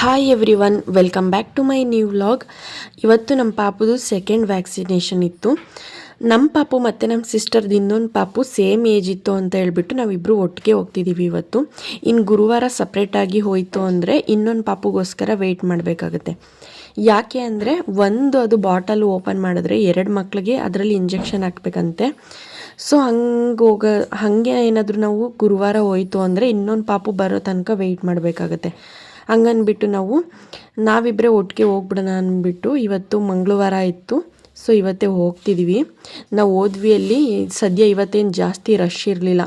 Hi everyone welcome back to my new vlog ಇವತ್ತು ನಮ್ಮ ಪಾಪದು second vaccination ಇತ್ತು. ನಮ್ಮ ಪಾಪು ಮತ್ತು ನಮ್ಮ ಸಿಸ್ಟರ್ದು ಇನ್ನೊಂದು ಪಾಪು ಸೇಮ್ ಏಜ್ ಇತ್ತು ಅಂತ ಹೇಳ್ಬಿಟ್ಟು ನಾವಿಬ್ಬರು ಒಟ್ಟಿಗೆ ಹೋಗ್ತಿದ್ದೀವಿ ಇವತ್ತು. ಇನ್ನು ಗುರುವಾರ ಸಪ್ರೇಟಾಗಿ ಹೋಯಿತು ಅಂದರೆ ಇನ್ನೊಂದು ಪಾಪುಗೋಸ್ಕರ ವೆಯ್ಟ್ ಮಾಡಬೇಕಾಗತ್ತೆ. ಯಾಕೆ ಅಂದರೆ ಒಂದು ಅದು ಬಾಟಲ್ ಓಪನ್ ಮಾಡಿದ್ರೆ ಎರಡು ಮಕ್ಕಳಿಗೆ ಅದರಲ್ಲಿ ಇಂಜೆಕ್ಷನ್ ಹಾಕ್ಬೇಕಂತೆ. ಸೊ ಹಂಗೆ ಹೋಗ, ಹಾಗೆ ಏನಾದರೂ ನಾವು ಗುರುವಾರ ಹೋಯಿತು ಅಂದರೆ ಇನ್ನೊಂದು ಪಾಪು ಬರೋ ತನಕ ವೆಯ್ಟ್ ಮಾಡಬೇಕಾಗತ್ತೆ. ಹಂಗನ್ಬಿಟ್ಟು ನಾವು ನಾವಿಬ್ಬರೇ ಒಟ್ಟಿಗೆ ಹೋಗ್ಬಿಡೋಣ ಅಂದ್ಬಿಟ್ಟು ಇವತ್ತು ಮಂಗಳವಾರ ಇತ್ತು. ಸೊ ಇವತ್ತೇ ಹೋಗ್ತಿದ್ದೀವಿ ನಾವು ಹೋದ್ವಿ ಅಲ್ಲಿ. ಸದ್ಯ ಇವತ್ತೇನು ಜಾಸ್ತಿ ರಶ್ ಇರಲಿಲ್ಲ.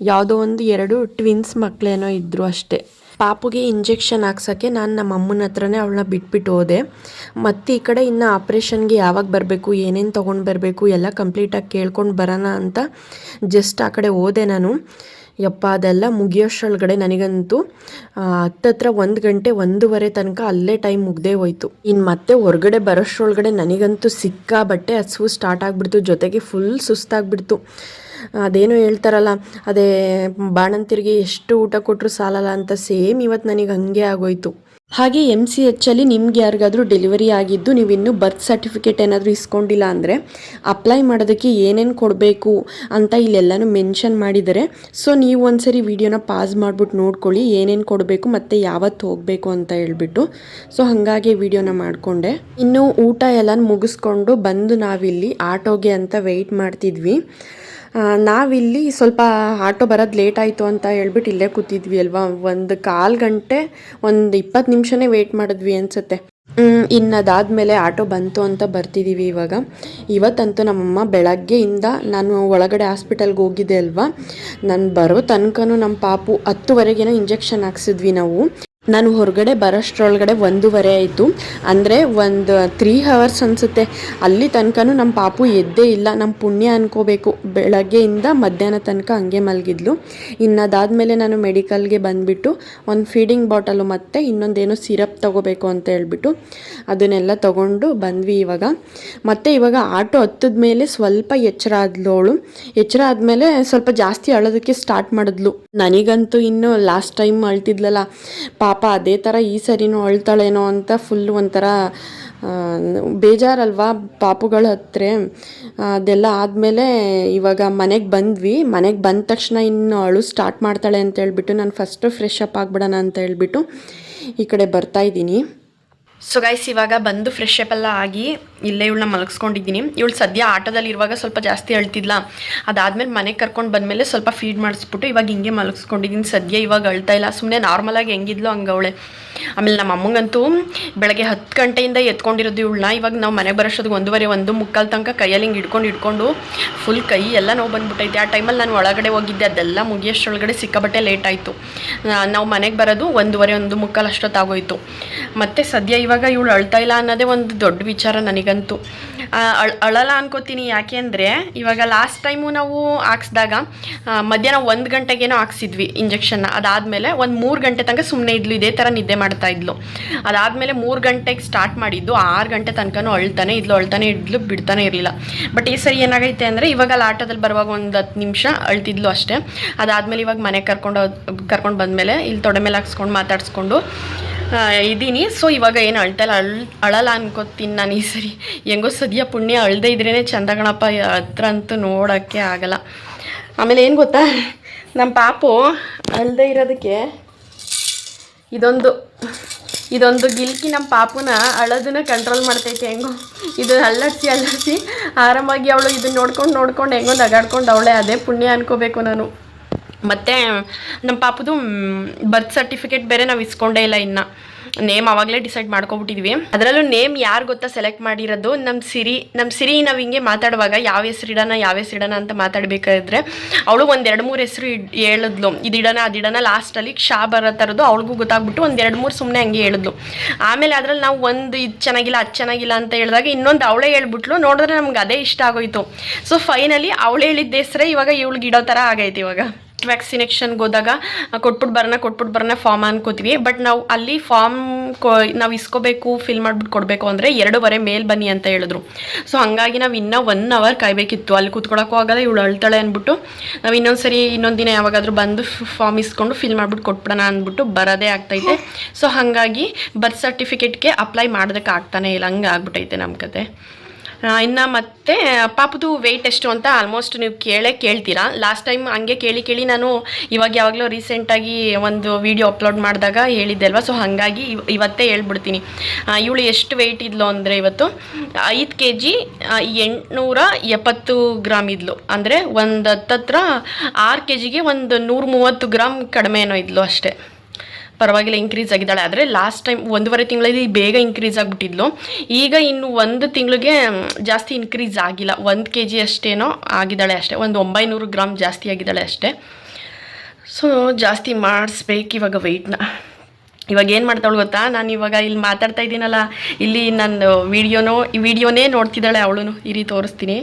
ಯಾವುದೋ ಒಂದು ಎರಡು ಟ್ವಿನ್ಸ್ ಮಕ್ಕಳೇನೋ ಇದ್ದರು ಅಷ್ಟೇ. ಪಾಪುಗೆ ಇಂಜೆಕ್ಷನ್ ಹಾಕ್ಸೋಕ್ಕೆ ನಾನು ನಮ್ಮ ಅಮ್ಮನ ಹತ್ರನೇ ಅವಳನ್ನ ಬಿಟ್ಬಿಟ್ಟು ಹೋದೆ. ಮತ್ತು ಈ ಕಡೆ ಇನ್ನು ಆಪ್ರೇಷನ್ಗೆ ಯಾವಾಗ ಬರಬೇಕು, ಏನೇನು ತೊಗೊಂಡು ಬರಬೇಕು, ಎಲ್ಲ ಕಂಪ್ಲೀಟಾಗಿ ಕೇಳ್ಕೊಂಡು ಬರೋಣ ಅಂತ ಜಸ್ಟ್ ಆ ಕಡೆ ಹೋದೆ ನಾನು. ಯಪ್ಪ, ಅದೆಲ್ಲ ಮುಗಿಯೋಷ್ಟರೊಳಗಡೆ ನನಗಂತೂ ಹತ್ತತ್ರ ಒಂದು ಗಂಟೆ ಒಂದೂವರೆ ತನಕ ಅಲ್ಲೇ ಟೈಮ್ ಮುಗ್ದೇ ಹೋಯ್ತು. ಇನ್ನು ಮತ್ತೆ ಹೊರಗಡೆ ಬರೋಷ್ಟರೊಳಗಡೆ ನನಗಂತೂ ಸಿಕ್ಕಾಬಟ್ಟೆ ಹಸುವು ಸ್ಟಾರ್ಟ್ ಆಗಿಬಿಡ್ತು, ಜೊತೆಗೆ ಫುಲ್ ಸುಸ್ತಾಗ್ಬಿಡ್ತು. ಅದೇನೋ ಹೇಳ್ತಾರಲ್ಲ, ಅದೇ ಬಾಣಂತಿರಿಗೆ ಎಷ್ಟು ಊಟ ಕೊಟ್ಟರು ಸಾಲಲ್ಲ ಅಂತ ಸೇಮ್ ಇವತ್ತು ನನಗೆ ಹಂಗೆ ಆಗೋಯ್ತು. ಹಾಗೆ ಎಂ ಸಿ ಎಚ್ಚಲ್ಲಿ ನಿಮ್ಗೆ ಯಾರಿಗಾದರೂ ಡೆಲಿವರಿ ಆಗಿದ್ದು ನೀವು ಇನ್ನೂ ಬರ್ತ್ ಸರ್ಟಿಫಿಕೇಟ್ ಏನಾದರೂ ಇಸ್ಕೊಂಡಿಲ್ಲ ಅಂದರೆ ಅಪ್ಲೈ ಮಾಡೋದಕ್ಕೆ ಏನೇನು ಕೊಡಬೇಕು ಅಂತ ಇಲ್ಲೆಲ್ಲನೂ ಮೆನ್ಷನ್ ಮಾಡಿದ್ದಾರೆ. ಸೊ ನೀವು ಒಂದ್ಸರಿ ವಿಡಿಯೋನ ಪಾಸ್ ಮಾಡಿಬಿಟ್ಟು ನೋಡ್ಕೊಳ್ಳಿ, ಏನೇನು ಕೊಡಬೇಕು ಮತ್ತು ಯಾವತ್ತು ಹೋಗಬೇಕು ಅಂತ ಹೇಳ್ಬಿಟ್ಟು. ಸೊ ಹಾಗಾಗಿ ವಿಡಿಯೋನ ಮಾಡಿಕೊಂಡೆ. ಇನ್ನು ಊಟ ಎಲ್ಲ ಮುಗಿಸ್ಕೊಂಡು ಬಂದು ನಾವಿಲ್ಲಿ ಆಟೋಗೆ ಅಂತ ವೆಯ್ಟ್ ಮಾಡ್ತಿದ್ವಿ. ನಾವಿಲ್ಲಿ ಸ್ವಲ್ಪ ಆಟೋ ಬರೋದು ಲೇಟ್ ಆಯಿತು ಅಂತ ಹೇಳ್ಬಿಟ್ಟು ಇಲ್ಲೇ ಕೂತಿದ್ವಿ ಅಲ್ವಾ? ಒಂದು ಕಾಲು ಗಂಟೆ, ಒಂದು ಇಪ್ಪತ್ತು ನಿಮಿಷನೇ ವೆಯ್ಟ್ ಮಾಡಿದ್ವಿ ಅನ್ಸುತ್ತೆ. ಇನ್ನು ಅದಾದಮೇಲೆ ಆಟೋ ಬಂತು ಅಂತ ಬರ್ತಿದ್ದೀವಿ ಇವಾಗ. ಇವತ್ತಂತೂ ನಮ್ಮಮ್ಮ ಬೆಳಗ್ಗೆಯಿಂದ ನಾನು ಒಳಗಡೆ ಹಾಸ್ಪಿಟಲ್ಗೆ ಹೋಗಿದ್ದೆ ಅಲ್ವಾ? ನಾನು ಬರೋ ತನಕನೂ ನಮ್ಮ ಪಾಪು ಹತ್ತುವರೆಗೇನೋ ಇಂಜೆಕ್ಷನ್ ಹಾಕ್ಸಿದ್ವಿ ನಾವು. ನಾನು ಹೊರಗಡೆ ಬರೋಷ್ಟ್ರೊಳಗಡೆ ಒಂದೂವರೆ ಆಯಿತು. ಅಂದರೆ ಒಂದು ತ್ರೀ ಹವರ್ಸ್ ಅನಿಸುತ್ತೆ. ಅಲ್ಲಿ ತನಕನೂ ನಮ್ಮ ಪಾಪು ಎದ್ದೇ ಇಲ್ಲ. ನಮ್ಮ ಪುಣ್ಯ ಅನ್ಕೋಬೇಕು. ಬೆಳಗ್ಗೆಯಿಂದ ಮಧ್ಯಾಹ್ನ ತನಕ ಹಂಗೆ ಮಲಗಿದ್ಲು. ಇನ್ನು ಅದಾದಮೇಲೆ ನಾನು ಮೆಡಿಕಲ್ಗೆ ಬಂದುಬಿಟ್ಟು ಒಂದು ಫೀಡಿಂಗ್ ಬಾಟಲು ಮತ್ತು ಇನ್ನೊಂದೇನೋ ಸಿರಪ್ ತೊಗೋಬೇಕು ಅಂತ ಹೇಳ್ಬಿಟ್ಟು ಅದನ್ನೆಲ್ಲ ತೊಗೊಂಡು ಬಂದ್ವಿ ಇವಾಗ. ಮತ್ತು ಇವಾಗ ಆಟೋ ಹತ್ತದ ಮೇಲೆ ಸ್ವಲ್ಪ ಎಚ್ಚರ ಆದ್ಲು ಅವಳು ಎಚ್ಚರ ಆದಮೇಲೆ ಸ್ವಲ್ಪ ಜಾಸ್ತಿ ಅಳೋದಕ್ಕೆ ಸ್ಟಾರ್ಟ್ ಮಾಡಿದ್ಲು. ನನಗಂತೂ ಇನ್ನು ಲಾಸ್ಟ್ ಟೈಮ್ ಅಳ್ತಿದ್ಲಲ್ಲ. ಪಾಪ ಅದೇ ಥರ ಈ ಸರಿನೂ ಅಳ್ತಾಳೇನೋ ಅಂತ ಫುಲ್ ಒಂಥರ ಬೇಜಾರಲ್ವಾ ಪಾಪುಗಳ ಹತ್ರ. ಅದೆಲ್ಲ ಆದಮೇಲೆ ಇವಾಗ ಮನೆಗೆ ಬಂದ್ವಿ. ಮನೆಗೆ ಬಂದ ತಕ್ಷಣ ಇನ್ನು ಅಳು ಸ್ಟಾರ್ಟ್ ಮಾಡ್ತಾಳೆ ಅಂತ ಹೇಳ್ಬಿಟ್ಟು ನಾನು ಫಸ್ಟು ಫ್ರೆಶ್ ಅಪ್ ಆಗಿಬಿಡೋಣ ಅಂತ ಹೇಳ್ಬಿಟ್ಟು ಈ ಕಡೆ ಬರ್ತಾ ಇದ್ದೀನಿ. ಸೊ ಗೈಸ್ ಇವಾಗ ಬಂದು ಫ್ರೆಶ್ ಅಪ್ ಎಲ್ಲ ಆಗಿ ಇಲ್ಲೇ ಇವಳನ್ನ ಮಲಗಿಸ್ಕೊಂಡಿದ್ದೀನಿ. ಇವಳು ಸದ್ಯ ಆಟೋದಲ್ಲಿ ಇರುವಾಗ ಸ್ವಲ್ಪ ಜಾಸ್ತಿ ಅಳ್ತಿದ್ಲ. ಅದಾದ್ಮೇಲೆ ಮನೆಗೆ ಕರ್ಕೊಂಡು ಬಂದಮೇಲೆ ಸ್ವಲ್ಪ ಫೀಡ್ ಮಾಡಿಸ್ಬಿಟ್ಟು ಇವಾಗ ಹಿಂಗೆ ಮಲಗಿಸ್ಕೊಂಡಿದ್ದೀನಿ. ಸದ್ಯ ಇವಾಗ ಅಳ್ತಾ ಇಲ್ಲ. ಸುಮ್ಮನೆ ನಾರ್ಮಲಾಗಿ ಹೆಂಗಿದ್ಲು ಹಂಗೆ ಅವಳೆ. ಆಮೇಲೆ ನಮ್ಮ ಅಮ್ಮಂಗಂತೂ ಬೆಳಗ್ಗೆ ಹತ್ತು ಗಂಟೆಯಿಂದ ಎತ್ಕೊಂಡಿರೋದು ಇವಳನ್ನ. ಇವಾಗ ನಾವು ಮನೆಗೆ ಬರೋಷ್ಟೊತ್ತಿಗೆ ಒಂದೂವರೆ, ಒಂದು ಮುಕ್ಕಾಲು ತನಕ ಕೈಯಲ್ಲಿ ಹಿಂಗೆ ಹಿಡ್ಕೊಂಡು ಹಿಡ್ಕೊಂಡು ಫುಲ್ ಕೈ ಎಲ್ಲ ನೋವು ಬಂದ್ಬಿಟ್ಟೈತೆ. ಆ ಟೈಮಲ್ಲಿ ನಾನು ಒಳಗಡೆ ಹೋಗಿದ್ದೆ. ಅದೆಲ್ಲ ಮುಗಿಯೋಷ್ಟೊಳಗಡೆ ಸಿಕ್ಕಾಬಟ್ಟೆ ಲೇಟ್ ಆಯಿತು. ನಾವು ಮನೆಗೆ ಬರೋದು ಒಂದೂವರೆ, ಒಂದು ಮುಕ್ಕಾಲು ಅಷ್ಟೊತ್ತಾಗೋಯ್ತು. ಮತ್ತು ಸದ್ಯ ಇವಾಗ ಇವಳು ಅಳ್ತಾ ಇಲ್ಲ ಅನ್ನೋದೇ ಒಂದು ದೊಡ್ಡ ವಿಚಾರ ನನಗಂತೂ. ಅಳ ಅಳ್, ಅಳಲ್ಲ ಅನ್ಕೋತೀನಿ ಯಾಕೆ ಅಂದರೆ, ಇವಾಗ ಲಾಸ್ಟ್ ಟೈಮು ನಾವು ಹಾಕ್ಸ್ದಾಗ ಮಧ್ಯಾಹ್ನ ಒಂದು ಗಂಟೆಗೇನೋ ಹಾಕ್ಸಿದ್ವಿ ಇಂಜೆಕ್ಷನ್ನ ಅದಾದಮೇಲೆ ಒಂದು ಮೂರು ಗಂಟೆ ತನಕ ಸುಮ್ಮನೆ ಇದ್ಲು, ಇದೇ ಥರ ನಿದ್ದೆ ಮಾಡ್ತಾ ಇದ್ಲು. ಅದಾದಮೇಲೆ ಮೂರು ಗಂಟೆಗೆ ಸ್ಟಾರ್ಟ್ ಮಾಡಿದ್ದು, ಆರು ಗಂಟೆ ತನಕನೂ ಅಳ್ತಾನೆ ಇದ್ಲು ಅಳ್ತಾನೆ ಇದ್ಲು, ಬಿಡ್ತಾನೆ ಇರಲಿಲ್ಲ. ಬಟ್ ಈ ಸರಿ ಏನಾಗೈತೆ ಅಂದರೆ, ಇವಾಗ ಆಟೋದಲ್ಲಿ ಬರುವಾಗ ಒಂದು ಹತ್ತು ನಿಮಿಷ ಅಳ್ತಿದ್ಲು ಅಷ್ಟೇ. ಅದಾದಮೇಲೆ ಇವಾಗ ಮನೆಗೆ ಕರ್ಕೊಂಡು ಕರ್ಕೊಂಡು ಬಂದಮೇಲೆ, ಇಲ್ಲಿ ತೊಡೆ ಮೇಲೆ ಹಾಕ್ಸ್ಕೊಂಡು ಮಾತಾಡಿಸ್ಕೊಂಡು ಇದ್ದೀನಿ ಸೊ ಇವಾಗ ಏನು ಅಳ್ತಲ್ಲ, ಅಳ್, ಅಳಲ್ಲ ಅನ್ಕೋತೀನಿ ನಾನು ಈ ಸರಿ. ಹೆಂಗೋ ಸದ್ಯ ಪುಣ್ಯ ಅಳ್ದೇ ಇದ್ರೇ ಚಂದ ಗಣಪ್ಪ ಹತ್ರ ಅಂತೂ ನೋಡೋಕ್ಕೆ ಆಗಲ್ಲ. ಆಮೇಲೆ ಏನು ಗೊತ್ತಾ? ನಮ್ಮ ಪಾಪು ಅಳ್ದೇ ಇರೋದಕ್ಕೆ ಇದೊಂದು ಇದೊಂದು ಗಿಲ್ಕಿ ನಮ್ಮ ಪಾಪುನ ಅಳೋದನ್ನ ಕಂಟ್ರೋಲ್ ಮಾಡ್ತೈತೆ ಹೆಂಗೋ. ಇದು ಅಲ್ಲಾಡ್ಸಿ ಅಲ್ಲಾಡ್ಸಿ ಆರಾಮಾಗಿ ಅವಳು ಇದನ್ನ ನೋಡ್ಕೊಂಡು ನೋಡ್ಕೊಂಡು ಹೆಂಗೋ ನಗಾಡ್ಕೊಂಡು ಅವಳೆ ಅದೇ ಪುಣ್ಯ ಅನ್ಕೋಬೇಕು ನಾನು. ಮತ್ತು ನಮ್ಮ ಪಾಪದು ಬರ್ತ್ ಸರ್ಟಿಫಿಕೇಟ್ ಬೇರೆ ನಾವು ಇಸ್ಕೊಂಡೇ ಇಲ್ಲ ಇನ್ನು. ನೇಮ್ ಅವಾಗಲೇ ಡಿಸೈಡ್ ಮಾಡ್ಕೊಬಿಟ್ಟಿದ್ವಿ. ಅದರಲ್ಲೂ ನೇಮ್ ಯಾರು ಗೊತ್ತಾ ಸೆಲೆಕ್ಟ್ ಮಾಡಿರೋದು? ನಮ್ಮ ಸಿರಿ ನಮ್ಮ ಸಿರಿ ನಾವು ಹಿಂಗೆ ಮಾತಾಡುವಾಗ ಯಾವ ಹೆಸರು ಇಡೋಣ, ಯಾವ ಹೆಸರು ಇಡೋಣ ಅಂತ ಮಾತಾಡಬೇಕಾದ್ರೆ ಅವಳು ಒಂದೆರಡು ಮೂರು ಹೆಸರು ಹೇಳಿದ್ಲು. ಇದು ಇಡೋಣ, ಅದು ಇಡೋಣ ಲಾಸ್ಟಲ್ಲಿ ಕ್ಷಾ ಬರೋ ಥರದ್ದು ಅವಳಿಗೂ ಗೊತ್ತಾಗ್ಬಿಟ್ಟು ಒಂದು ಎರಡು ಮೂರು ಸುಮ್ಮನೆ ಹಂಗೆ ಹೇಳಿದ್ಲು. ಆಮೇಲೆ ಅದರಲ್ಲಿ ನಾವು ಒಂದು ಇದು ಚೆನ್ನಾಗಿಲ್ಲ, ಅದು ಚೆನ್ನಾಗಿಲ್ಲ ಅಂತ ಹೇಳಿದಾಗ ಇನ್ನೊಂದು ಅವಳೇ ಹೇಳ್ಬಿಟ್ಲು. ನೋಡಿದ್ರೆ ನಮ್ಗೆ ಅದೇ ಇಷ್ಟ ಆಗೋಯ್ತು. ಸೊ ಫೈನಲಿ ಅವಳು ಹೇಳಿದ್ದ ಹೆಸರೇ ಇವಾಗ ಇವಳಿಗೆ ಇಡೋ ಥರ ಆಗೈತೆ ಇವಾಗ. ವ್ಯಾಕ್ಸಿನೇಷನ್ಗೆ ಹೋದಾಗ ಕೊಟ್ಬಿಟ್ಟು ಬರೋಣ ಕೊಟ್ಬಿಟ್ಟು ಬರೋಣ ಫಾರ್ಮ್ ಅನ್ಕೋತೀವಿ. ಬಟ್ ನಾವು ಅಲ್ಲಿ ಫಾರ್ಮ್ ಕೊ, ನಾವು ಇಸ್ಕೋಬೇಕು ಫಿಲ್ ಮಾಡಿಬಿಟ್ಟು ಕೊಡಬೇಕು ಅಂದರೆ ಎರಡೂವರೆ ಮೇಲ್ ಬನ್ನಿ ಅಂತ ಹೇಳಿದ್ರು. ಸೊ ಹಂಗಾಗಿ ನಾವು ಇನ್ನೂ ಒನ್ ಅವರ್ ಕಾಯಬೇಕಿತ್ತು. ಅಲ್ಲಿ ಕೂತ್ಕೊಳ್ಳೋಕ್ಕೂ ಆಗಲ್ಲ, ಇವಳು ಅಳ್ತಾಳೆ ಅಂದ್ಬಿಟ್ಟು ನಾವು ಇನ್ನೊಂದು ಸರಿ ಇನ್ನೊಂದು ದಿನ ಯಾವಾಗಾದರೂ ಬಂದು ಫಾರ್ಮ್ ಇಸ್ಕೊಂಡು ಫಿಲ್ ಮಾಡಿಬಿಟ್ಟು ಕೊಟ್ಬಿಡೋಣ ಅಂದ್ಬಿಟ್ಟು ಬರೋದೇ ಆಗ್ತೈತೆ. ಸೊ ಹಾಗಾಗಿ ಬರ್ತ್ ಸರ್ಟಿಫಿಕೇಟ್ಗೆ ಅಪ್ಲೈ ಮಾಡೋದಕ್ಕೆ ಆಗ್ತಾನೆ ಇಲ್ಲ. ಹಂಗೆ ಆಗ್ಬಿಟ್ಟೈತೆ ನಮ್ಮ ಕತೆ. ಇನ್ನು ಮತ್ತೆ ಪಾಪದು ವೆಯ್ಟ್ ಎಷ್ಟು ಅಂತ ಆಲ್ಮೋಸ್ಟ್ ನೀವು ಕೇಳೇ ಕೇಳ್ತೀರಾ. ಲಾಸ್ಟ್ ಟೈಮ್ ಹಂಗೆ ಕೇಳಿ ಕೇಳಿ ನಾನು ಇವಾಗ ಯಾವಾಗಲೂ ರೀಸೆಂಟಾಗಿ ಒಂದು ವಿಡಿಯೋ ಅಪ್ಲೋಡ್ ಮಾಡಿದಾಗ ಹೇಳಿದ್ದೆ ಅಲ್ವಾ? ಸೊ ಹಾಗಾಗಿ ಇವ್- ಇವತ್ತೇ ಹೇಳ್ಬಿಡ್ತೀನಿ. ಇವಳು ಎಷ್ಟು ವೆಯ್ಟ್ ಇದ್ಲು ಅಂದರೆ ಇವತ್ತು? ಐದು ಕೆ ಜಿ ಎಂಟುನೂರ ಎಪ್ಪತ್ತು ಗ್ರಾಮ್ ಇದ್ಲು. ಅಂದರೆ ಒಂದು ಹತ್ತತ್ರ ಆರು ಕೆ ಜಿಗೆ ಒಂದು ನೂರ ಮೂವತ್ತು ಗ್ರಾಮ್ ಕಡಿಮೆ ಏನೋ ಇದ್ಲು ಅಷ್ಟೇ. ಪರವಾಗಿಲ್ಲ ಇನ್ಕ್ರೀಸ್ ಆಗಿದ್ದಾಳೆ. ಆದರೆ ಲಾಸ್ಟ್ ಟೈಮ್ ಒಂದೂವರೆ ತಿಂಗಳಲ್ಲಿ ಬೇಗ ಇನ್ಕ್ರೀಸ್ ಆಗಿಬಿಟ್ಟಿದ್ಲು. ಈಗ ಇನ್ನು ಒಂದು ತಿಂಗಳಿಗೆ ಜಾಸ್ತಿ ಇನ್ಕ್ರೀಸ್ ಆಗಿಲ್ಲ. ಒಂದು ಕೆ ಜಿ ಅಷ್ಟೇನೋ ಆಗಿದ್ದಾಳೆ ಅಷ್ಟೇ. ಒಂದು ಒಂಬೈನೂರು ಗ್ರಾಮ್ ಜಾಸ್ತಿ ಆಗಿದ್ದಾಳೆ ಅಷ್ಟೇ. ಸೊ ಜಾಸ್ತಿ ಮಾಡಿಸ್ಬೇಕು ಇವಾಗ ವೆಯ್ಟ್ನ ಇವಾಗ ಏನು ಮಾಡ್ತಾಳು ಗೊತ್ತಾ? ನಾನು ಇವಾಗ ಇಲ್ಲಿ ಮಾತಾಡ್ತಾ ಇದ್ದೀನಲ್ಲ, ಇಲ್ಲಿ ನನ್ನ ವಿಡಿಯೋನೋ ಈ ವಿಡಿಯೋನೇ ನೋಡ್ತಿದ್ದಾಳೆ ಅವಳು. ಇರಿ ತೋರಿಸ್ತೀನಿ.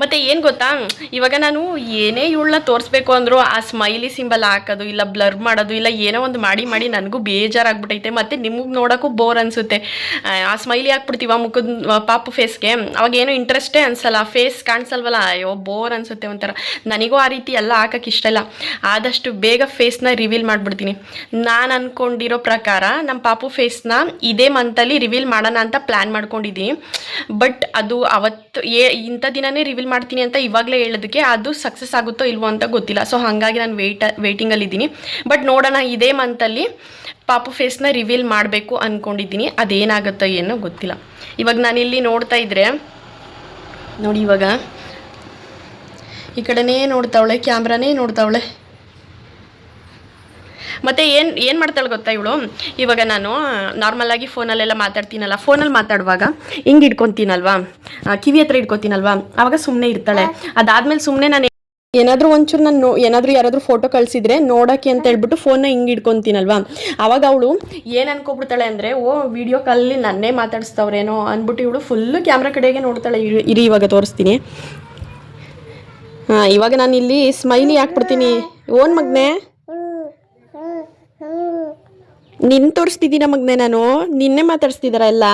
ಮತ್ತು ಏನು ಗೊತ್ತಾ? ಇವಾಗ ನಾನು ಏನೇ ಇವಳನ್ನ ತೋರಿಸ್ಬೇಕು ಅಂದರೂ ಆ ಸ್ಮೈಲಿ ಸಿಂಬಲ್ ಹಾಕೋದು, ಇಲ್ಲ ಬ್ಲರ್ ಮಾಡೋದು, ಇಲ್ಲ ಏನೋ ಒಂದು ಮಾಡಿ ಮಾಡಿ ನನಗೂ ಬೇಜಾರಾಗ್ಬಿಟ್ಟೈತೆ ಮತ್ತು ನಿಮಗೆ ನೋಡೋಕ್ಕೂ ಬೋರ್ ಅನಿಸುತ್ತೆ. ಆ ಸ್ಮೈಲಿ ಹಾಕ್ಬಿಡ್ತೀವ ಮುಖದ ಪಾಪು ಫೇಸ್ಗೆ ಅವಾಗ ಏನೋ ಇಂಟ್ರೆಸ್ಟೇ ಅನ್ಸಲ್ಲ. ಫೇಸ್ ಕಾಣಿಸಲ್ವಲ್ಲ? ಅಯ್ಯೋ ಬೋರ್ ಅನಿಸುತ್ತೆ ಒಂಥರ. ನನಗೂ ಆ ರೀತಿ ಎಲ್ಲ ಹಾಕಕ್ಕೆ ಇಷ್ಟ ಇಲ್ಲ. ಆದಷ್ಟು ಬೇಗ ಫೇಸ್ನ ರಿವೀಲ್ ಮಾಡಿಬಿಡ್ತೀನಿ. ನಾನು ಅಂದ್ಕೊಂಡಿರೋ ಪ್ರಕಾರ ನಮ್ಮ ಪಾಪು ಫೇಸ್ನ ಇದೇ ಮಂತಲ್ಲಿ ರಿವೀಲ್ ಮಾಡೋಣ ಅಂತ ಪ್ಲ್ಯಾನ್ ಮಾಡ್ಕೊಂಡಿದ್ದೀನಿ. ಬಟ್ ಅದು ಅವತ್ತು, ಏ, ಇಂಥ ದಿನನೇ ರಿವೀಲ್ ಮಾಡ್ತೀನಿ ಅಂತ ಇವಾಗಲೇ ಹೇಳೋದಕ್ಕೆ ಅದು ಸಕ್ಸಸ್ ಆಗುತ್ತೋ ಇಲ್ವೋ ಅಂತ ಗೊತ್ತಿಲ್ಲ. ಸೊ ಹಾಗಾಗಿ ನಾನು ವೆಯ್ಟ್ ವೆಯ್ಟಿಂಗಲ್ಲಿದ್ದೀನಿ ಬಟ್ ನೋಡೋಣ, ಇದೇ ಮಂತಲ್ಲಿ ಪಾಪು ಫೇಸ್ನ ರಿವೀಲ್ ಮಾಡಬೇಕು ಅಂದ್ಕೊಂಡಿದ್ದೀನಿ ಅದೇನಾಗುತ್ತೋ ಏನೋ ಗೊತ್ತಿಲ್ಲ. ಇವಾಗ ನಾನಿಲ್ಲಿ ನೋಡ್ತಾ ಇದ್ರೆ, ನೋಡಿ ಇವಾಗ, ಈ ಕಡೆನೇ ನೋಡ್ತಾವಳೆ ಕ್ಯಾಮ್ರಾನೇ ನೋಡ್ತಾವಳೆ. ಮತ್ತು ಏನು ಏನು ಮಾಡ್ತಾಳೆ ಗೊತ್ತಾ ಇವಳು? ಇವಾಗ ನಾನು ನಾರ್ಮಲಾಗಿ ಫೋನಲ್ಲೆಲ್ಲ ಮಾತಾಡ್ತೀನಲ್ಲ ಫೋನಲ್ಲಿ ಮಾತಾಡುವಾಗ ಹಿಂಗೆ ಇಟ್ಕೊತೀನಲ್ವಾ? ಕಿವಿ ಹತ್ರ ಇಟ್ಕೊತೀನಲ್ವಾ? ಅವಾಗ ಸುಮ್ಮನೆ ಇರ್ತಾಳೆ. ಅದಾದ್ಮೇಲೆ ಸುಮ್ಮನೆ ನಾನು ಏನಾದರೂ ಒಂಚೂರು ನಾನು ಏನಾದರೂ ಯಾರಾದರೂ ಫೋಟೋ ಕಳಿಸಿದ್ರೆ ನೋಡೋಕ್ಕೆ ಅಂತ ಹೇಳ್ಬಿಟ್ಟು ಫೋನ್ನ ಹಿಂಗೆ ಇಟ್ಕೊತೀನಲ್ವಾ? ಅವಾಗ ಅವಳು ಏನು ಅನ್ಕೊಬಿಡ್ತಾಳೆ ಅಂದರೆ, ಓ ವಿಡಿಯೋ ಕಾಲಲ್ಲಿ ನನ್ನೇ ಮಾತಾಡಿಸ್ತವ್ರೇನೋ ಅಂದ್ಬಿಟ್ಟು ಇವಳು ಫುಲ್ಲು ಕ್ಯಾಮ್ರಾ ಕಡೆಗೆ ನೋಡ್ತಾಳೆ. ಇರಿ- ಇವಾಗ ತೋರಿಸ್ತೀನಿ. ಇವಾಗ ನಾನು ಇಲ್ಲಿ ಸ್ಮೈಲಿ ಹಾಕ್ಬಿಡ್ತೀನಿ. ಓನ್ ಮಗ್ನೆ? ನಿನ್ ತೋರಿಸ್ತಿದ್ದೀನಿ ನಮಗ್ನೆ ನಾನು? ನಿನ್ನೆ ಮಾತಾಡಿಸ್ತಿದಾರ ಎಲ್ಲ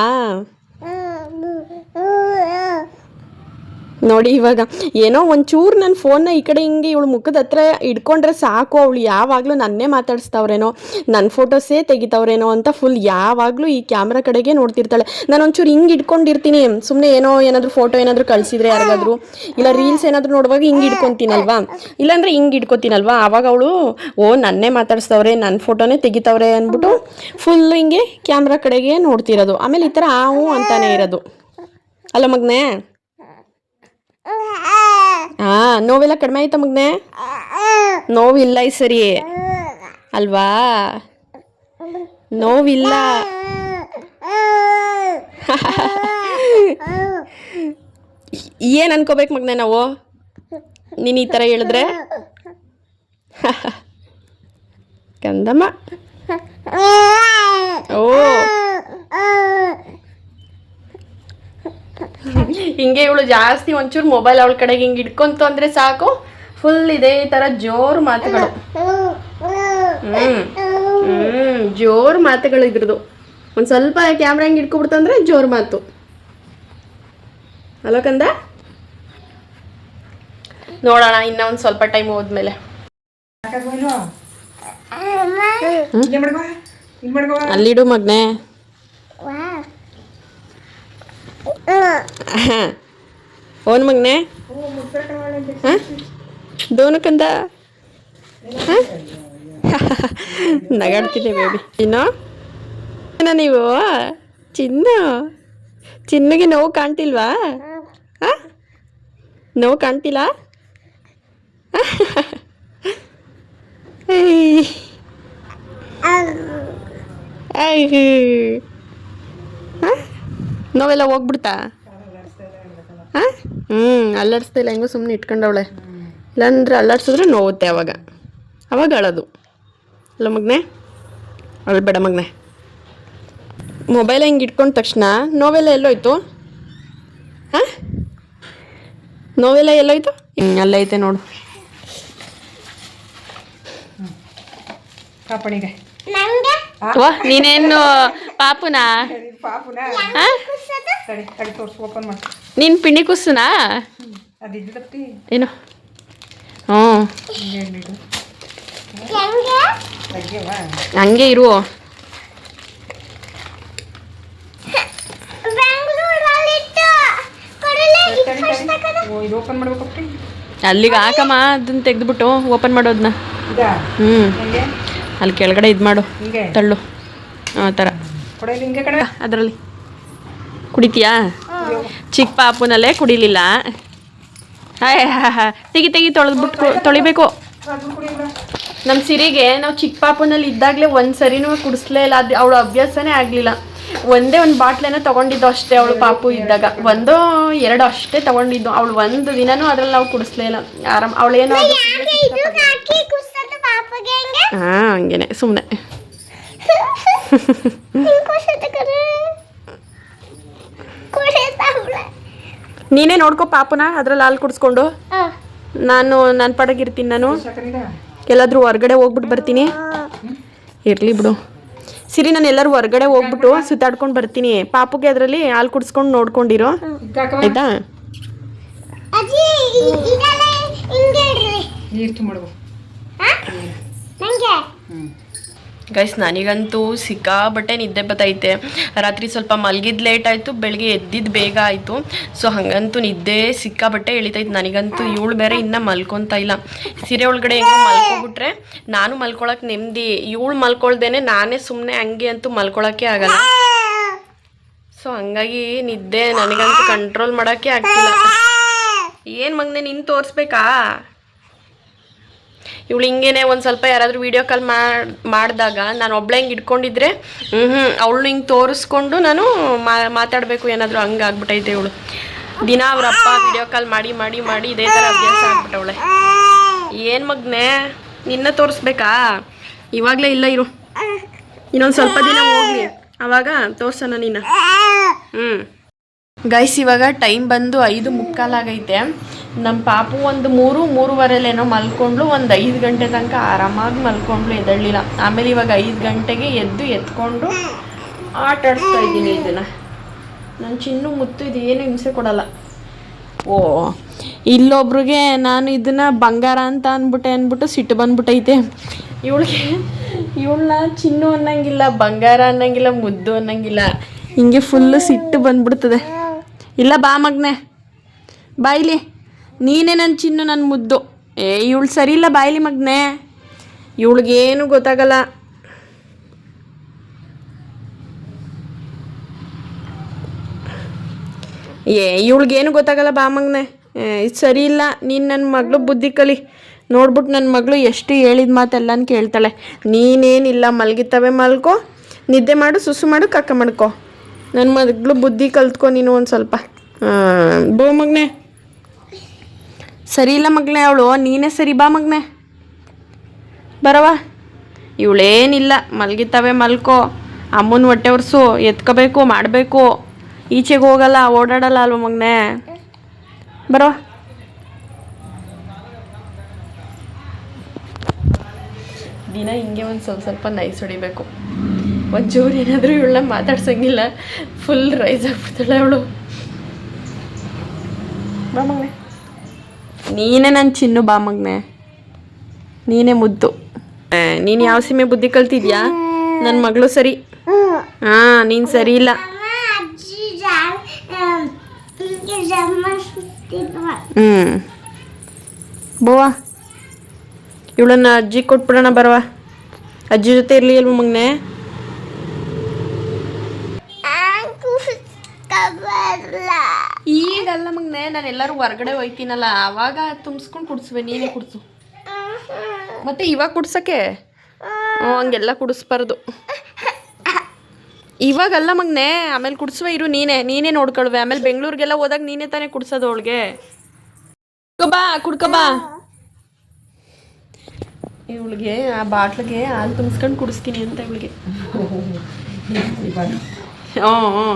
ನೋಡಿ ಇವಾಗ ಏನೋ ಒಂಚೂರು ನನ್ನ ಫೋನ್ನ ಈ ಕಡೆ ಹಿಂಗೆ ಇವಳು ಮುಖದ ಹತ್ರ ಇಟ್ಕೊಂಡ್ರೆ ಸಾಕು ಅವಳು ಯಾವಾಗಲೂ ನನ್ನೇ ಮಾತಾಡಿಸ್ತಾವ್ರೇನೋ ನನ್ನ ಫೋಟೋಸೇ ತೆಗಿತಾವ್ರೇನೋ ಅಂತ ಫುಲ್ ಯಾವಾಗಲೂ ಈ ಕ್ಯಾಮ್ರಾ ಕಡೆಗೆ ನೋಡ್ತಿರ್ತಾಳೆ. ನಾನು ಒಂಚೂರು ಹಿಂಗೆ ಇಟ್ಕೊಂಡಿರ್ತೀನಿ ಸುಮ್ಮನೆ ಏನೋ ಏನಾದರೂ ಫೋಟೋ ಏನಾದರೂ ಕಳಿಸಿದ್ರೆ ಯಾರಿಗಾದರೂ, ಇಲ್ಲ ರೀಲ್ಸ್ ಏನಾದರೂ ನೋಡುವಾಗ ಹಿಂಗೆ ಇಟ್ಕೊತೀನಲ್ವಾ ಇಲ್ಲಾಂದರೆ ಹಿಂಗೆ ಇಟ್ಕೊತೀನಲ್ವಾ ಆವಾಗ ಅವಳು, ಓ, ನನ್ನೇ ಮಾತಾಡಿಸ್ತವ್ರೆ ನನ್ನ ಫೋಟೋನೇ ತೆಗಿತಾವ್ರೆ ಅಂದ್ಬಿಟ್ಟು ಫುಲ್ ಹಿಂಗೆ ಕ್ಯಾಮ್ರಾ ಕಡೆಗೆ ನೋಡ್ತಿರೋದು. ಆಮೇಲೆ ಈ ಥರ ಆವು ಅಂತಾನೆ ಇರೋದು. ಅಲ್ಲ ಮಗ್ನೆ? ಹಾ ನೋವೆಲ್ಲ ಕಡಿಮೆ ಆಯ್ತಾ ಮಗ್ನೆ? ನೋವಿಲ್ಲ ಈ ಸರಿ. ಅಲ್ವಾ? ನೋವಿಲ್ಲ. ಏನು ಅನ್ಕೋಬೇಕು ಮಗ್ನೆ ನಾವು? ನೀನು ಈ ಥರ ಹೇಳಿದ್ರೆ? ಕಂದಮ್ಮ ಓ. ಹಿಂಗೆ ಇವಳು ಜಾಸ್ತಿ ಒಂಚೂರು ಮೊಬೈಲ್ ಅವಳ ಕಡೆಗೆ ಹಿಂಗೆ ಇಟ್ಕೊಂತು ಅಂದ್ರೆ ಸಾಕು. ಫುಲ್ ಇದೇ ತರ ಜೋರು ಮಾತುಗಳು. ಹ್ಮ್. ಹ್ಮ್ ಜೋರು ಮಾತುಗಳು ಇದ್ರದ್ದು ಒಂದು ಸ್ವಲ್ಪ ಕ್ಯಾಮ್ರಾ ಹಿಂಗೆ ಇಟ್ಕೊಬಿಡ್ತು ಅಂದ್ರೆ ಜೋರು ಮಾತು. ಅಲೋ ಕಂದ? ನೋಡೋಣ ಇನ್ನ ಒಂದು ಸ್ವಲ್ಪ ಟೈಮ್ ಹೋದ್ಮೇಲೆ. ಇಲ್ಲಿ ಇಲ್ಲಿ ಮಾಡ್ಕೋ. ಅಲ್ಲಿಡು ಮಗ್ನೆ. ಓನ್ ಮಗ್ನೆ? ಹಾಂ? ಕಂದ? ಹಾಂ? ನಗಾಡ್ತೀನಿ ಬೇಬಿ ಇನ್ನು? ಏನ ನೀವು ಚಿನ್ನ? ಚಿನ್ನಗೆ ನೋವು ಕಾಣ್ತಿಲ್ವಾ? ಹಾಂ? ನೋವು ಕಾಣ್ತಿಲ್ಲ. ಹ? ನೋವೆಲ್ಲ ಹೋಗ್ಬಿಡ್ತಾ? ಹಾಂ ಹ್ಞೂ ಅಲ್ಲಾಡಿಸ್ತಿಲ್ಲ ಹೆಂಗೋ ಸುಮ್ಮನೆ ಇಟ್ಕೊಂಡವಳೆ. ಇಲ್ಲಾಂದ್ರೆ ಅಲ್ಲಾಡ್ಸಿದ್ರೆ ನೋವುತ್ತೆ ಅವಾಗ. ಅವಾಗ ಅಳೋದು. ಅಲ್ಲ ಮಗ್ನೆ? ಅಳ್ಬೇಡ ಮಗ್ನೆ. ಮೊಬೈಲ್ ಹೆಂಗೆ ಇಟ್ಕೊಂಡ ತಕ್ಷಣ ನೋವೆಲ್ಲ ಎಲ್ಲೋಯ್ತು? ಹಾಂ ನೋವೆಲ್ಲ ಎಲ್ಲೋಯ್ತು? ಹ್ಞೂ ಅಲ್ಲೈತೆ ನೋಡು. ಕಾಪಣಿಗೆ ವಾ ನೀನೇನು ಪಾಪುನಾ? ಇದು ಪಾಪುನ? ಹಾ? ತಡಿ ತಡಿ ಓಪನ್ ಮಾಡಿ. ನೀನ್ ಪಿಂಡಿ ಕುಸ್ನಾ ಏನು? ಹ್ಞೂ. ಹಿಂಗೆ ಇಡು ತೆಗ್ಯವ ಹಂಗೆ? ಇರು ಓ ಅಲ್ಲಿಗೆ ಹಾಕಮ್ಮ ಅದನ್ನ ತೆಗೆದ್ಬಿಟ್ಟು ಓಪನ್ ಮಾಡೋದನ್ನ ಹ್ಮ್. ಹ್ಞೂ ಅಲ್ಲಿ ಕೆಳಗಡೆ ಇದು ಮಾಡು. ಹಿಂಗೆ? ತಳ್ಳು. ಆ ಥರ ಅದರಲ್ಲಿ. ಕುಡಿತೀಯಾ? ಚಿಕ್ಕ ಪಾಪುನಲ್ಲೇ ಕುಡಿಲಿಲ್ಲ. ಹಾಯ್ ಹಾ ಹಾ ತೆಗಿ ತೆಗಿ ತೊಳೆದ್ಬಿಟ್ಟು ತೊಳಿಬೇಕು. ನಮ್ಮ ಸಿರಿಗೆ ನಾವು ಚಿಕ್ಕ ಪಾಪುನಲ್ಲಿ ಇದ್ದಾಗಲೇ ಒಂದು ಸರಿನೂ ಕುಡಿಸ್ಲೇ ಇಲ್ಲ. ಅದು ಅವಳ ಅಭ್ಯಾಸನೇ ಆಗಲಿಲ್ಲ. ಒಂದೇ ಒಂದು ಬಾಟ್ಲೇನೋ ತೊಗೊಂಡಿದ್ದು ಅಷ್ಟೇ ಅವಳು ಪಾಪು ಇದ್ದಾಗ. ಒಂದು ಎರಡು ಅಷ್ಟೇ ತೊಗೊಂಡಿದ್ದು. ಅವಳು ಒಂದು ದಿನನೂ ಅದ್ರಲ್ಲಿ ನಾವು ಕುಡಿಸ್ಲೇ ಇಲ್ಲ. ಆರಾಮ್ ಅವಳೇನೋ ಹಾಂ ಹಂಗೇನೆ ಸುಮ್ಮನೆ ನೀನೇ ನೋಡ್ಕೋ ಪಾಪನ ಅದ್ರಲ್ಲಿ ಹಾಲು ಕುಡಿಸ್ಕೊಂಡು. ನಾನು ನನ್ನ ಪಡಗಿರ್ತೀನಿ ನಾನು. ಎಲ್ಲಾದರೂ ಹೊರಗಡೆ ಹೋಗ್ಬಿಟ್ಟು ಬರ್ತೀನಿ. ಇರ್ಲಿ ಬಿಡು. ಸಿರಿ ನಾನು ಎಲ್ಲರೂ ಹೊರ್ಗಡೆ ಹೋಗ್ಬಿಟ್ಟು ಸುತ್ತಾಡ್ಕೊಂಡು ಬರ್ತೀನಿ. ಪಾಪುಗೆ ಅದರಲ್ಲಿ ಹಾಲು ಕುಡಿಸ್ಕೊಂಡು ನೋಡ್ಕೊಂಡಿರೋ? ಆಯ್ತಾ? ನೀರು. ಗೈಸ್ ನನಗಂತೂ ಸಿಕ್ಕಾಬಟ್ಟೆ ನಿದ್ದೆ ಬತ್ತೈತೆ. ರಾತ್ರಿ ಸ್ವಲ್ಪ ಮಲಗಿದ್ ಲೇಟ್ ಆಯಿತು, ಬೆಳಗ್ಗೆ ಎದ್ದಿದ್ದು ಬೇಗ ಆಯಿತು. ಸೊ ಹಾಗಂತೂ ನಿದ್ದೆ ಸಿಕ್ಕಾಬಟ್ಟೆ ಎಳಿತೈತೆ ನನಗಂತೂ ಇವಳು ಬೇರೆ ಇನ್ನೂ ಮಲ್ಕೊತಾ ಇಲ್ಲ. ಸೀರೆ ಒಳಗಡೆ ಹೆಂಗೆ ಮಲ್ಕೊಬಿಟ್ರೆ ನಾನು ಮಲ್ಕೊಳಕ್ಕೆ ನೆಮ್ಮದಿ ಇವಳು ಮಲ್ಕೊಳ್ದೇನೆ ನಾನೇ ಸುಮ್ಮನೆ ಹಂಗೆ ಅಂತೂ ಮಲ್ಕೊಳಕ್ಕೆ ಆಗಲ್ಲ. ಸೊ ಹಂಗಾಗಿ ನಿದ್ದೆ ನನಗಂತೂ ಕಂಟ್ರೋಲ್ ಮಾಡೋಕ್ಕೆ ಆಗ್ತಿಲ್ಲ. ಏನು ಮಗನೆ ನಿನ್ನ ತೋರಿಸ್ಬೇಕಾ? ಇವಳು ಹಿಂಗೇನೆ ಒಂದು ಸ್ವಲ್ಪ ಯಾರಾದರೂ ವಿಡಿಯೋ ಕಾಲ್ ಮಾಡಿ ಮಾಡಿದಾಗ ನಾನು ಒಬ್ಳೆ ಹಿಂಗೆ ಇಟ್ಕೊಂಡಿದ್ರೆ ಹ್ಞೂ ಅವಳು ಹಿಂಗೆ ತೋರಿಸ್ಕೊಂಡು ನಾನು ಮಾತಾಡಬೇಕು ಏನಾದರೂ ಹಂಗೆ ಆಗ್ಬಿಟ್ಟೈತೆ ಇವಳು. ದಿನ ಅವ್ರ ಅಪ್ಪ ವಿಡಿಯೋ ಕಾಲ್ ಮಾಡಿ ಮಾಡಿ ಮಾಡಿ ಇದೇ ಥರ ಅಭ್ಯಾಸ ಆಗ್ಬಿಟ್ಟವಳೆ. ಏನು ಮಗ್ನೆ, ನಿನ್ನ ತೋರಿಸ್ಬೇಕಾ? ಇವಾಗಲೇ ಇಲ್ಲ ಇರು. ಇನ್ನೊಂದು ಸ್ವಲ್ಪ ದಿನ ಹೋಗ್ಲಿ. ಅವಾಗ ತೋರ್ಸೋಣ ನೀನು ಹ್ಞೂ ಗೈಸ್ ಇವಾಗ ಟೈಮ್ ಬಂದು ಐದು ಮುಕ್ಕಾಲಾಗೈತೆ ನಮ್ಮ ಪಾಪು ಒಂದು ಮೂರು ಮೂರುವರೆಲೇನೋ ಮಲ್ಕೊಂಡ್ಲು, ಒಂದು ಐದು ಗಂಟೆ ತನಕ ಆರಾಮಾಗಿ ಮಲ್ಕೊಂಡ್ಲು ಎದಳ್ಳಿಲ್ಲ ಆಮೇಲೆ ಇವಾಗ ಐದು ಗಂಟೆಗೆ ಎದ್ದು ಎತ್ಕೊಂಡು ಆಟ ಆಡಿಸ್ತಾ ಇದ್ದೀನಿ ಇದನ್ನು. ನನ್ನ ಚಿನ್ನು ಮುತ್ತು, ಇದು ಏನು ಹಿಂಸೆ ಕೊಡಲ್ಲ. ಓ, ಇಲ್ಲೊಬ್ರಿಗೆ ನಾನು ಇದನ್ನು ಬಂಗಾರ ಅಂತ ಅಂದ್ಬಿಟ್ಟೆ ಅಂದ್ಬಿಟ್ಟು ಸಿಟ್ಟು ಬಂದ್ಬಿಟ್ಟೈತೆ. ಇವಳಿಗೆ, ಇವಳನ್ನ ಚಿನ್ನು ಅನ್ನಂಗಿಲ್ಲ, ಬಂಗಾರ ಅನ್ನಂಗಿಲ್ಲ, ಮುದ್ದು ಅನ್ನಂಗಿಲ್ಲ. ಹಿಂಗೆ ಫುಲ್ಲು ಸಿಟ್ಟು ಬಂದ್ಬಿಡ್ತದೆ. ಇಲ್ಲ ಬಾ ಮಗ್ನೆ. ಬಾಯ್ಲಿ ನೀನೇ ನನ್ನ ಚಿನ್ನು ನನ್ನ ಮುದ್ದು. ಏ, ಇವಳು ಸರಿಯಿಲ್ಲ ಇಲ್ಲ ಮಗನೇ. ಇವಳಿಗೇನು ಗೊತ್ತಾಗಲ್ಲ. ಏ ಇವಳಿಗೇನು ಗೊತ್ತಾಗಲ್ಲ ಬಾ ಮಗ್ನೆ. ಇದು ಸರಿ ಇಲ್ಲ ನೀನು ನನ್ನ ಮಗಳು ಬುದ್ಧಿ ಕಲಿ. ನೋಡ್ಬಿಟ್ಟು ನನ್ನ ಮಗಳು ಎಷ್ಟು ಹೇಳಿದ ಮಾತೆಲ್ಲನ ಕೇಳ್ತಾಳೆ. ನೀನೇನಿಲ್ಲ, ಮಲಗಿತ್ತವೆ ಮಲ್ಕೋ. ನಿದ್ದೆ ಮಾಡು ಸುಸು ಮಾಡು ಕಕ್ಕ ಮಾಡ್ಕೋ. ನನ್ನ ಮಗಳು ಬುದ್ಧಿ ಕಲ್ತ್ಕೊ ನೀನು ಒಂದು ಸ್ವಲ್ಪ. ಬೋ ಮಗ್ನೆ. ಸರಿ ಇಲ್ಲ ಮಗ್ನೆ ಅವಳು, ನೀನೇ ಸರಿ ಬಾ ಮಗ್ನೆ. ಬರವಾ ಇವಳೇನಿಲ್ಲ ಮಲಗಿತಾವೆ ಮಲ್ಕೋ. ಅಮ್ಮನ ಹೊಟ್ಟೆ ಒರೆಸು, ಎತ್ಕೋಬೇಕು, ಮಾಡಬೇಕು. ಈಚೆಗೆ ಹೋಗಲ್ಲ, ಓಡಾಡಲ್ಲ ಅಲ್ವ ಮಗನೆ? ಬರೋ ದಿನ ಹಿಂಗೆ ಒಂದು ಸ್ವಲ್ಪ ಸ್ವಲ್ಪ ನೈಸ್ ಹೊಡಿಬೇಕು. ಒಂಚೂರು ಏನಾದರೂ ಇವಳನ್ನ ಮಾತಾಡ್ಸಂಗಿಲ್ಲ. ಫುಲ್ ರೈಸ್ ಆಗ್ಬಿಡ್ತಾಳೆ ಅವಳು. ಬಾ ಮಗನೆ. ನೀನೇ ನನ್ನ ಚಿನ್ನು ಬಾ ಮಗನೆ. ನೀನೇ ಮುದ್ದು. ನೀನು ಯಾವ ಸೀಮೆ ಬುದ್ಧಿ ಕಲ್ತಿದ್ಯಾ? ನನ್ನ ಮಗಳು ಸರಿ. ಹಾಂ, ನೀನು ಸರಿ ಇಲ್ಲ. ಹ್ಞೂ ಬೋವಾ ಇವಳನ್ನ ಅಜ್ಜಿ ಕೊಟ್ಬಿಡೋಣ ಬರವಾ ಅಜ್ಜಿ ಜೊತೆ ಇರಲಿ ಅಲ್ವ ಮಗನೆ? ಈಗಲ್ಲ ನಮಗೆ ನಾನು ಎಲ್ಲರೂ ಹೊರಗಡೆ ಹೋಯ್ತೀನಲ್ಲ ಅವಾಗ ತುಂಬಿಸ್ಕೊಂಡು ಕುಡಿಸುವೆ ನೀನೇ ಕುಡಿಸು. ಮತ್ತೆ ಇವಾಗ ಕುಡ್ಸಕ್ಕೆ? ಹಂಗೆಲ್ಲ ಕುಡಿಸ್ಬಾರ್ದು. ಇವಾಗಲ್ಲ ಮಗ್ನೇ ಆಮೇಲೆ ಕುಡಿಸುವ ಇರು ನೀನೇ ನೀನೇ ನೋಡ್ಕೊಳ್ವೆ. ಆಮೇಲೆ ಬೆಂಗಳೂರಿಗೆಲ್ಲ ಹೋದಾಗ ನೀನೇ ತಾನೇ ಕುಡ್ಸೋದು ಅವಳಿಗೆ. ಬಾ ಕುಡ್ಕೊಬಾ ಇವಳಿಗೆ ಆ ಬಾಟ್ಲಿಗೆ ಹಾಲು ತುಂಬಿಸ್ಕೊಂಡು ಕುಡಿಸ್ತೀನಿ ಅಂತ ಇವಳಿಗೆ. ಹ್ಞೂ ಹ್ಞೂ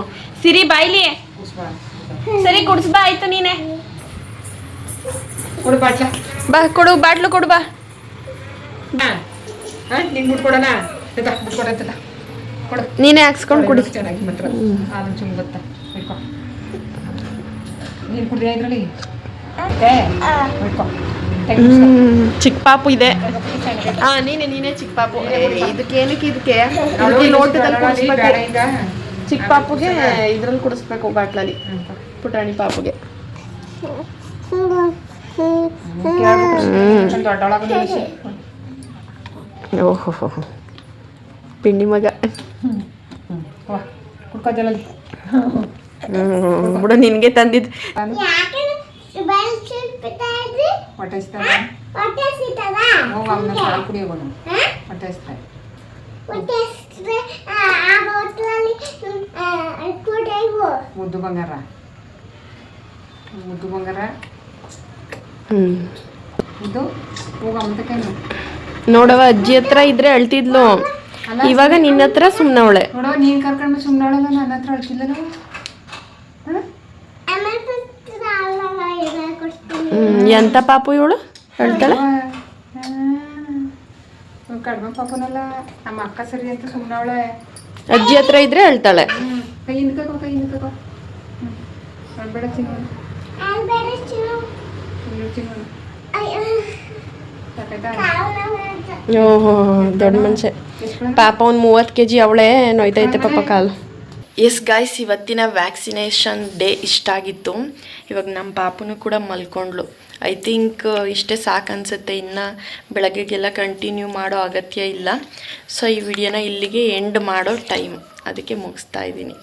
ಸಿರಿ ಬಾಯ್ಲಿ. ಸರಿ ಕುಡಿಸ್ಬಾ ಆಯ್ತು ನೀನೆ. ಕೊಡು ಬಾಟ್ಲ. ಬಾ ಕೊಡು ಬಾಟ್ಲು ಕೊಡು ಬಾ. ಹಾಂ ನಿಂಗೆ ಬಿಟ್ಕೊಡೋಣ ಎತ್ತ ಬಿಟ್ಕೊಡ ಕೊಡು ನೀನೇ ಹಾಕ್ಸ್ಕೊಂಡು ಕುಡಿ. ಚೆನ್ನಾಗಿ ಮಾತ್ರ. ಚುಮ್ ನೀನು ಇದ್ರಲ್ಲಿ? ತೆಗ್ದು ಚಿಕ್ಕ ಪಾಪು ಇದೆ. ಹಾ ನೀನೆ ನೀನೇ ಚಿಕ್ಕ ಪಾಪು. ಇದಕ್ಕೆ ಏನಕ್ಕೆ ಇದಕ್ಕೆ? ಲೋಟದಲ್ಲಿ ಕುಡಿಸ್ಬೇಕು. ಬೇಡ ಈಗ ಚಿಕ್ಕ ಪಾಪುಗೆ ಇದ್ರಲ್ಲಿ ಕುಡಿಸ್ಬೇಕು ಬಾಟ್ಲಲ್ಲಿ. ಹ್ಮ್. ಪುಟಾಣಿ ಪಾಪುಗೆ. ಒಂದು ದೊಡ್ಡೊಳಗೆ ನಿಲ್ಲಿಸಿ. ಓಹೋ ಪಿಂಡಿ ಮಗ. ಹ್ಮ್ ವಾ ಕುಡ್ಕೊ ಜಲ್ದಿ ಹ್ಮ್, ಬಿಡು ನಿನ್ಗೆ ತಂದಿದ್ದು ಹೊಟ್ಟೆ ಹಸ್ತಾ ಹೋಗ ಅವನ ಹಾಲು ಕುಡಿ ಹೋಗೋಣ ಹೊಟ್ಟೆ ಹಸ್ತಾ ಮುದ್ದು ಬಂಗಾರ. ಮುದ್ದು ಬಂಗಾರ. ಹ್ಮ್. ಇದು ಹೋಗ ಅಮ್ಮತಕ್ಕೇನು ನೋಡವ ಅಜ್ಜಿ ಹತ್ರ ಇದ್ರೆ ಅಳ್ತಿದ್ಲು. ಇವಾಗ ನಿನ್ನ ಹತ್ರ ಸುಮ್ನವಳೆ. ನೋಡೋ ನೀನ್ ಕರ್ಕೊಂಡು ಸುಮ್ಮನೆ ಅವಳಲ್ಲ ನನ್ನ ಹತ್ರ ಅಳ್ತಿಲ್ಲ ಎಂತ ಪಾಪು ಇವಳು? ಹೇಳ್ತಾಳೆ. ಕಡಿಮೆ ಪಾಪನಲ್ಲ ನಮ್ಮ ಅಕ್ಕ ಸರಿ ಅಂತ ಸುಮ್ಮನೆ ಅವಳೆ ಅಜ್ಜಿ ಹತ್ರ ಇದ್ರೆ ಹೇಳ್ತಾಳೆ. ಅಳ್ಬೇಡ ಚಿನ್ನ ಚಿನ್ನ ಸಾಕಾಯ್ತಾ? ಓಹೋ ದೊಡ್ಡ ಮನುಷ್ಯ. ಪಾಪ ಒಂದು ಮೂವತ್ತು ಕೆ ಜಿ ಅವಳೇ ನೋಯ್ತೈತೆ ಪಾಪ ಕಾಲು. ಎಸ್ ಗಾಯ್ಸ್ ಇವತ್ತಿನ ವ್ಯಾಕ್ಸಿನೇಷನ್ ಡೇ ಇಷ್ಟ ಆಗಿತ್ತು. ಇವಾಗ ನಮ್ಮ ಪಾಪನೂ ಕೂಡ ಮಲ್ಕೊಂಡ್ಳು ಐ ಥಿಂಕ್ ಇಷ್ಟೇ ಸಾಕು ಅನಿಸುತ್ತೆ ಇನ್ನು ಬೆಳಗ್ಗೆಗೆಲ್ಲ ಕಂಟಿನ್ಯೂ ಮಾಡೋ ಅಗತ್ಯ ಇಲ್ಲ. ಸೊ ಈ ವಿಡಿಯೋನ ಇಲ್ಲಿಗೆ ಎಂಡ್ ಮಾಡೋ ಟೈಮ್ ಅದಕ್ಕೆ ಮುಗಿಸ್ತಾ ಇದ್ದೀನಿ.